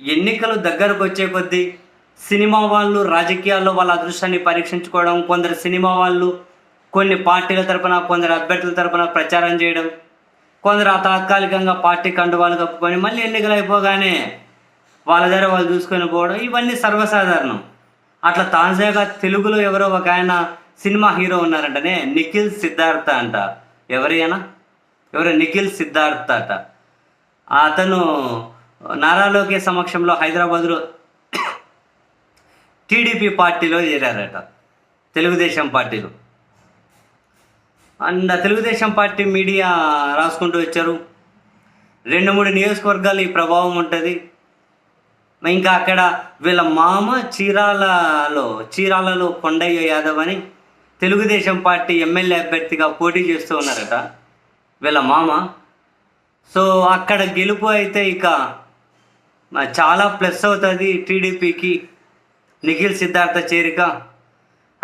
ఎన్నికలు దగ్గరకు వచ్చే కొద్దీ సినిమా వాళ్ళు రాజకీయాల్లో వాళ్ళ అదృష్టాన్ని పరీక్షించుకోవడం కొందరు సినిమా వాళ్ళు కొన్ని పార్టీల తరపున కొందరు అభ్యర్థుల తరపున ప్రచారం చేయడం కొందరు ఆ తాత్కాలికంగా పార్టీ కండువాలు కప్పుకొని మళ్ళీ ఎన్నికలు అయిపోగానే వాళ్ళ దగ్గర వాళ్ళు చూసుకొని పోవడం ఇవన్నీ సర్వసాధారణం. అట్లా తాజాగా తెలుగులో ఎవరో ఒక ఆయన సినిమా హీరో ఉన్నారంటనే నిఖిల్ సిద్ధార్థ అంట. ఎవరైనా ఎవరు? నిఖిల్ సిద్ధార్థ అట. అతను నారా లోకేష్ సమక్షంలో హైదరాబాద్లో టీడీపీ పార్టీలో చేరారట. తెలుగుదేశం పార్టీలో. అండ్ తెలుగుదేశం పార్టీ మీడియా రాసుకుంటూ వచ్చారు. రెండు మూడు నియోజకవర్గాలు ఈ ప్రభావం ఉంటుంది. ఇంకా అక్కడ వీళ్ళ మామ చీరాలలో చీరాలలో కొండయ్య యాదవ్ అని తెలుగుదేశం పార్టీ ఎమ్మెల్యే అభ్యర్థిగా పోటీ చేస్తూ ఉన్నారట వీళ్ళ మామ. సో అక్కడ గెలుపు అయితే ఇక చాలా ప్లస్ అవుతుంది టీడీపీకి. నిఖిల్ సిద్ధార్థ చేరిక.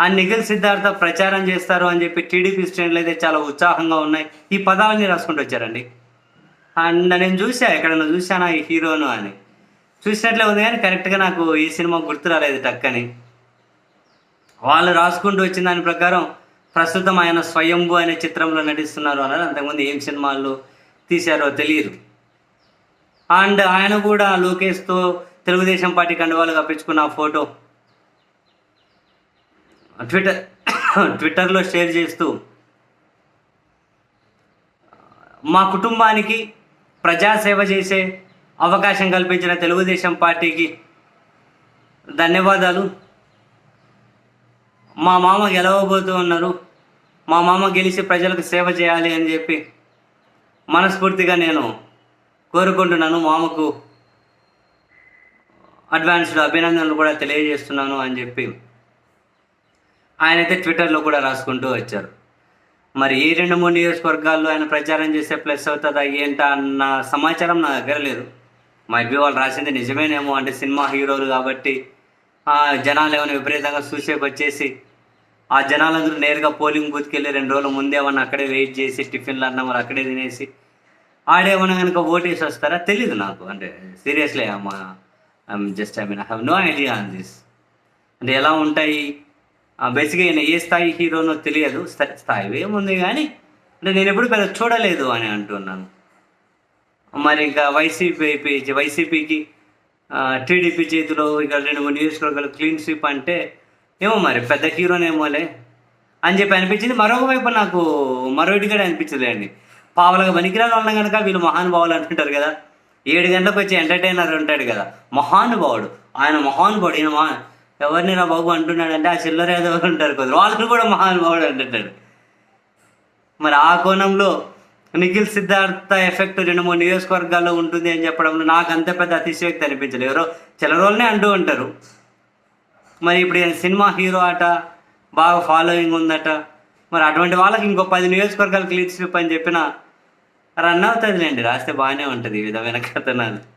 ఆ నిఖిల్ సిద్ధార్థ ప్రచారం చేస్తారు అని చెప్పి టీడీపీ శ్రేణులు అయితే చాలా ఉత్సాహంగా ఉన్నాయి. ఈ పదాలని రాసుకుంటూ వచ్చారండి. అండ్ నేను చూసా ఎక్కడన్నా చూశానా ఈ హీరోను అని. చూసినట్లే ఉంది కానీ కరెక్ట్గా నాకు ఈ సినిమా గుర్తు రాలేదు టక్కని. వాళ్ళు రాసుకుంటూ వచ్చిన దాని ప్రకారం ప్రస్తుతం ఆయన స్వయంభు అనే చిత్రంలో నటిస్తున్నారు అన్నారు. అంతకుముందు ఏం సినిమాలు తీశారో తెలియదు. అండ్ ఆయన కూడా లోకేష్తో తెలుగుదేశం పార్టీ కండువాలు కప్పించుకున్న ఫోటో. ట్విట్టర్ ట్విట్టర్లో షేర్ చేస్తూ మా కుటుంబానికి ప్రజాసేవ చేసే అవకాశం కల్పించిన తెలుగుదేశం పార్టీకి ధన్యవాదాలు. మా మామ గెలవబోతూ ఉన్నారు. మా మామ గెలిచి ప్రజలకు సేవ చేయాలి అని చెప్పి మనస్ఫూర్తిగా నేను కోరుకుంటున్నాను మామకు అడ్వాన్స్డ్ అభినందనలు కూడా తెలియజేస్తున్నాను అని చెప్పి ఆయనైతే ట్విట్టర్లో కూడా రాసుకుంటూ వచ్చారు. మరి ఈ రెండు మూడు నియోజకవర్గాల్లో ఆయన ప్రచారం చేస్తే ప్లస్ అవుతుందా ఏంటా అన్న సమాచారం నా దగ్గర లేదు. మైట్ బి వాళ్ళు రాసింది నిజమేనేమో అంటే సినిమా హీరోలు కాబట్టి ఆ జనాలు ఏమైనా విపరీతంగా చూసేకి వచ్చేసి ఆ జనాలందరూ నేరుగా పోలింగ్ బూత్కి వెళ్ళి రెండు రోజుల ముందే ఏమన్నా అక్కడే వెయిట్ చేసి టిఫిన్లు అన్నా మరి అక్కడే తినేసి ఆడేమన్నా కనుక ఓటేసి వస్తారా తెలీదు నాకు. అంటే సీరియస్లీ అమ్మా I'm just I mean I have no idea on this. అంటే ఎలా ఉంటాయి? బేసిక్గా ఈయన ఏ స్థాయి హీరోనో తెలియదు. స్థాయి ఏముంది కానీ అంటే నేను ఎప్పుడు పెద్ద చూడలేదు అని అంటున్నాను. మరి ఇంకా వైసీపీ వైసీపీకి టీడీపీ చేతిలో ఇక రెండు మూడు నియోజకవర్గాలు క్లీన్ స్వీప్ అంటే ఏమో మరి పెద్ద హీరోనేమోలే అని చెప్పి అనిపించింది. మరొక వైపు నాకు మరో కూడా అనిపించలేండి పావులుగా పనికిరాలు వాళ్ళని కనుక వీళ్ళు మహానుభావులు అంటుంటారు కదా. ఏడు గంటలకు వచ్చి ఎంటర్టైనర్ ఉంటాడు కదా. మహానుభావుడు. ఆయన మహానుభావుడు. ఈయన మహా ఎవరిని రా బాబు అంటున్నాడంటే ఆ చిల్లర ఏదో ఉంటారు కొద్దిగా వాళ్ళు కూడా మహానుభావుడు అంటుంటాడు మరి ఆ కోణంలో నిఖిల్ సిద్ధార్థ ఎఫెక్ట్ రెండు మూడు నియోజకవర్గాల్లో ఉంటుంది అని చెప్పడంలో నాకు అంత పెద్ద అతిశయోక్తి అనిపించలేదు. ఎవరో చిలరోళ్ళనే అంటూ ఉంటారు. మరి ఇప్పుడు ఈయన సినిమా హీరో అట బాగా ఫాలోయింగ్ ఉందట. మరి అటువంటి వాళ్ళకి ఇంకో పది నియోజకవర్గాలకు క్లీన్ స్లిప్ అని చెప్పిన రన్ అవుతుందిలేండి రాస్తే బాగానే ఉంటుంది ఈ విధమైన కథనాలు.